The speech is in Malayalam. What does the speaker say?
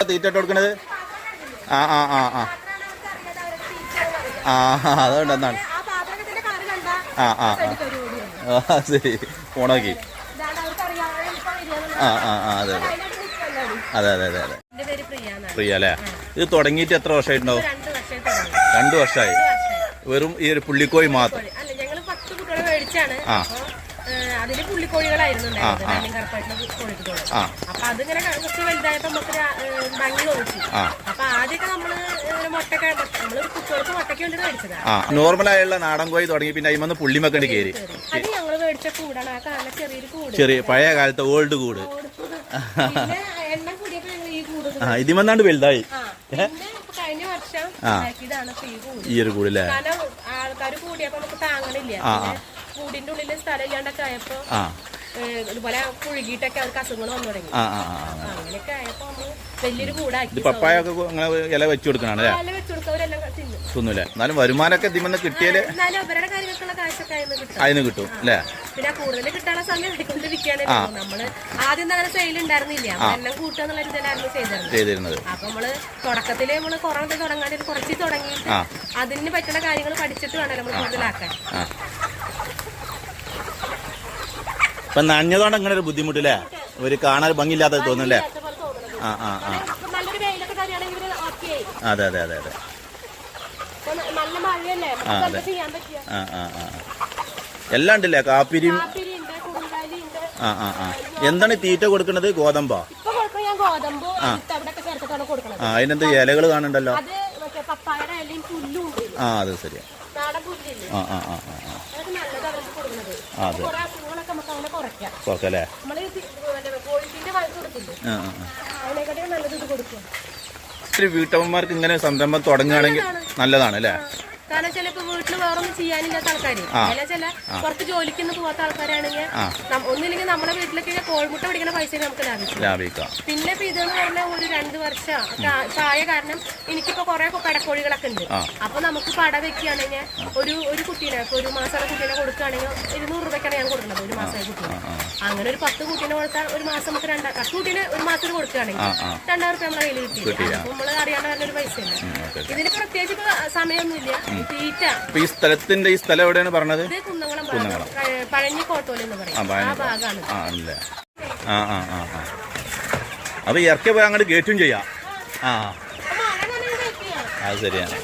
തീറ്റ ഇട്ട് കൊടുക്കണത്? ആ ആ ആ ആ. ആ അതുകൊണ്ട് ആ പാത്രത്തിന്റെ കറി കണ്ടാ ആ ആ. ആ ശരി. ഫോണോക്കി ആ ആ ആ അതെ അതെ. അതെ അതെ അതെ അതെ. പ്രിയ അല്ലേ? ഇത് തുടങ്ങിയിട്ട് എത്ര വർഷമായിട്ടുണ്ടാവും? രണ്ട് വർഷമായി. വെറും ഈ ഒരു പുള്ളിക്കോയി മാത്രം. ആ. അപ്പൊ ഏഹ്, അതിൽ പുള്ളിക്കോഴികളായിരുന്നു ഉണ്ടായിരുന്നത്. ആ, ആ. കറുപ്പായിട്ടുള്ള കോഴിക്കുകൾ ആ. അപ്പൊ അതിങ്ങനെ കുറച്ച് വലുതായപ്പോ നമുക്ക് ഭംഗി അപ്പൊ ആദ്യമൊക്കെ നമ്മൾ ഇങ്ങനെ മുട്ടൊക്കെ നമ്മൾ കുട്ടികൾക്ക് മുട്ടയ്ക്ക് വേണ്ടി മേടിച്ചതാണ് ആ നോർമലായുള്ള നാടൻ കോഴി തുടങ്ങി പിന്നെ അതിമന്ന് പുള്ളിമക്കണ്ട് കയറി അത് ഞങ്ങൾ മേടിച്ച കൂടാണ്. ആ ചെറിയൊരു കൂട് ചെറിയ പഴയ കാലത്തെ ഓൾഡ് കൂട്. എണ്ണം കൂടിയപ്പോ ഞങ്ങൾ ഈ കൂട് ഇതിമന്നാണ്ട് വലുതായി. കഴിഞ്ഞ വർഷം ഈ ഒരു കൂട് അല്ലേ ആൾക്കാർ കൂടിയപ്പോ നമുക്ക് താങ്ങണില്ല. കൂടിന്റെ ഉള്ളിൽ സ്ഥലം ഇല്ലാണ്ടൊക്കെ ആയപ്പോ ഇതുപോലെ പുഴുകിയിട്ടൊക്കെ അവർക്ക് അസുഖങ്ങൾ വന്നു തുടങ്ങി. അങ്ങനെയൊക്കെ ആയപ്പോ നമ്മൾ വലിയൊരു കൂടാക്കി പപ്പായ ഇല വെച്ച് കൊടുക്കണാണ് ഇല വെച്ച് എന്നാലും വരുമാനമൊക്കെ ഇതിമെന്ന് കിട്ടിയാൽ എന്നാലും അവരുടെ കാര്യങ്ങൾക്കുള്ള കാശൊക്കെ അതിന് കിട്ടും അല്ലേ? പിന്നെ കൂടുതൽ കിട്ടാനുള്ള സമയം എടുക്കൊണ്ടിരിക്കുകയാണ്. നമ്മൾ ആദ്യം അങ്ങനെ സെയിൽ ഉണ്ടായിരുന്നില്ല? എല്ലാം കൂട്ടുക എന്നുള്ള ചെയ്തിരുന്നത്. അപ്പൊ നമ്മൾ തുടക്കത്തിൽ നമ്മൾ കൊറോണ തുടങ്ങാണ്ട് കുറച്ച് തുടങ്ങിയിട്ട് ആ. അതിന് പറ്റുന്ന കാര്യങ്ങൾ പഠിച്ചിട്ട് വേണം നമ്മൾ കൂടുതലാക്കാൻ. ഇപ്പൊ നനഞ്ഞതുകൊണ്ട് അങ്ങനെ ഒരു ബുദ്ധിമുട്ടില്ലേ? ഒരു കാണാൻ ഭംഗിയില്ലാത്ത തോന്നുന്നല്ലേ ആ ആ ആ. അതെ അതെ അതെ അതെ. ആ ആ ആ ആ. എല്ലാം ഉണ്ടല്ലേ? കാപ്പിരിയും ആ ആ ആ. എന്താണ് തീറ്റ കൊടുക്കുന്നത് ഗോതമ്പോ? ആ. അതിനെന്ത് ഇലകൾ കാണണ്ടല്ലോ അത് ആ അത് ശരിയാ. നാടൻ പുല്ലില്ലേ ആ ആ ആ അതെ. അല്ലേ വീട്ടമ്മമാർക്ക് ഇങ്ങനെ സംരംഭം തുടങ്ങുകയാണെങ്കിൽ നല്ലതാണ്. അല്ലേ? കാരണം വെച്ചാൽ ഇപ്പൊ വീട്ടിൽ വേറൊന്നും ചെയ്യാനില്ലാത്ത ആൾക്കാര്. അല്ല ചില പുറത്ത് ജോലിക്ക് പോകാത്ത ആൾക്കാരാണെങ്കിൽ ഒന്നില്ലെങ്കിൽ നമ്മുടെ വീട്ടിലൊക്കെ കോഴിമുട്ട പിടിക്കുന്ന പൈസ നമുക്ക് ലാഭിക്കും. പിന്നെ ഇപ്പൊ ഇതെന്ന് പറഞ്ഞാൽ ഒരു രണ്ട് വർഷം ആയ കാരണം എനിക്കിപ്പോ കുറെ കടക്കോഴികളൊക്കെ ഉണ്ട്. അപ്പൊ നമുക്ക് പട വെക്കുകയാണെങ്കിൽ ഒരു ഒരു കുട്ടീനെ ഒരു മാസമുള്ള കുട്ടീനെ കൊടുക്കുകയാണെങ്കിൽ ഇരുന്നൂറ് രൂപയ്ക്കാണ് ഞാൻ കൊടുക്കുന്നത് ഒരു മാസമായ കുട്ടീനെ. അങ്ങനെ ഒരു പത്ത് കുട്ടീനെ കൊടുത്താൽ ഒരു മാസം നമുക്ക് രണ്ടാ പത്ത് കുട്ടീനെ ഒരു മാസത്തിന് കൊടുക്കുകയാണെങ്കിൽ രണ്ടായിരം റുപ്യ നമ്മളെ കയ്യിൽ കിട്ടി. അപ്പൊ നമ്മൾ അറിയാണ്ട് ഒരു പൈസ ഇതിന് പ്രത്യേകിച്ച് സമയമൊന്നുമില്ല. തീറ്റ. ഈ സ്ഥലത്തിന്റെ ഈ സ്ഥലം എവിടെയാണ് പറഞ്ഞത്? ഇത് കുന്നംകുളം ഭാഗം. പഴഞ്ഞി കോട്ടോല എന്ന് പറയും. ആ ഭാഗമാണ് ആ ആ ആ ആ അപ്പൊ ഇറക്കി പോയി അങ്ങോട്ട് കയറ്റും ചെയ്യാം. ആ. അത് ശരിയാണ്.